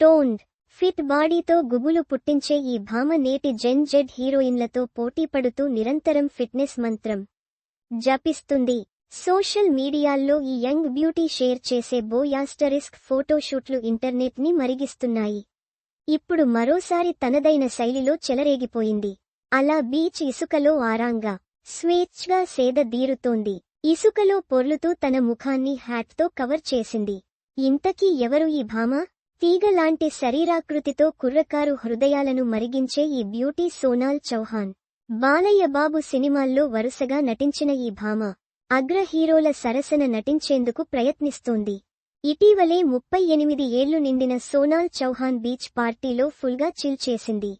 Toned fit బాడీతో గుబులు పుట్టించే ఈ భామ నేటి జెన్ జెడ్ హీరోయిన్లతో పోటీపడుతూ నిరంతరం ఫిట్నెస్ మంత్రం జపిస్తుంది. సోషల్ మీడియాల్లో ఈ యంగ్ బ్యూటీ షేర్ చేసే బోయాస్టరిస్క్ ఫోటోషూట్లు ఇంటర్నెట్ని మరిగిస్తున్నాయి. ఇప్పుడు మరోసారి తనదైన శైలిలో చెలరేగిపోయింది. అలా బీచ్ ఇసుకలో ఆరాంగా స్వేచ్ఛగా సేద దీరుతోంది. ఇసుకలో పొర్లుతూ తన ముఖాన్ని హ్యాట్తో కవర్ చేసింది. ఇంతకీ ఎవరు ఈ భామ? తీగలాంటి శరీరాకృతితో కుర్రకారు హృదయాలను మరిగించే ఈ బ్యూటీ సోనాల్ చౌహాన్. బాలయ్య బాబు సినిమాల్లో వరుసగా నటించిన ఈ భామ అగ్ర హీరోల సరసన నటించేందుకు ప్రయత్నిస్తోంది. ఇటీవలే ముప్పై ఎనిమిది ఏళ్ళు నిండిన సోనాల్ చౌహాన్ బీచ్ పార్టీలో ఫుల్గా చిల్ చేసింది.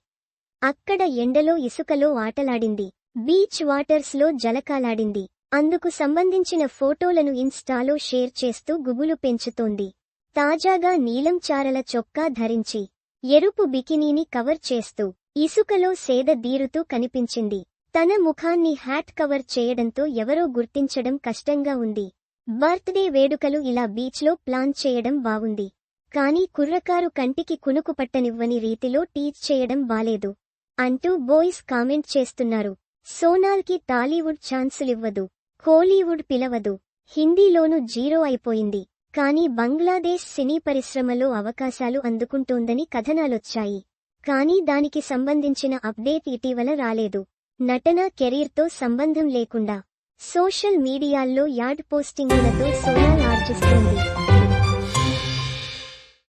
అక్కడ ఎండలో ఇసుకలో ఆటలాడింది. బీచ్ వాటర్స్లో జలకాలాడింది. అందుకు సంబంధించిన ఫోటోలను ఇన్స్టాలో షేర్ చేస్తూ గుబులు పెంచుతోంది. తాజాగా నీలం చారల చొక్కా ధరించి ఎరుపు బికినీని కవర్ చేస్తూ ఇసుకలో సేద దీరుతూ కనిపించింది. తన ముఖాన్ని హ్యాట్ కవర్ చేయడంతో ఎవరో గుర్తించడం కష్టంగా ఉంది. బర్త్డే వేడుకలు ఇలా బీచ్లో ప్లాన్ చేయడం బావుంది. కానీ కుర్రకారు కంటికి కునుకు పట్టనివ్వని రీతిలో టీచ్ చేయడం బాలేదు. అంటూ బాయ్స్ కామెంట్ చేస్తున్నారు. సోనాల్కి టాలీవుడ్ ఛాన్సులివ్వదు కోలీవుడ్ పిలవదు. హిందీలోనూ జీరో అయిపోయింది. కానీ బంగ్లాదేశ్ సినీ పరిశ్రమలో అవకాశాలు అందుకుంటోందని కథనాలొచ్చాయి. కానీ దానికి సంబంధించిన అప్డేట్ ఇటీవల రాలేదు. నటన కెరీర్తో సంబంధం లేకుండా సోషల్ మీడియాల్లో యాడ్ పోస్టింగులతో సోనాల్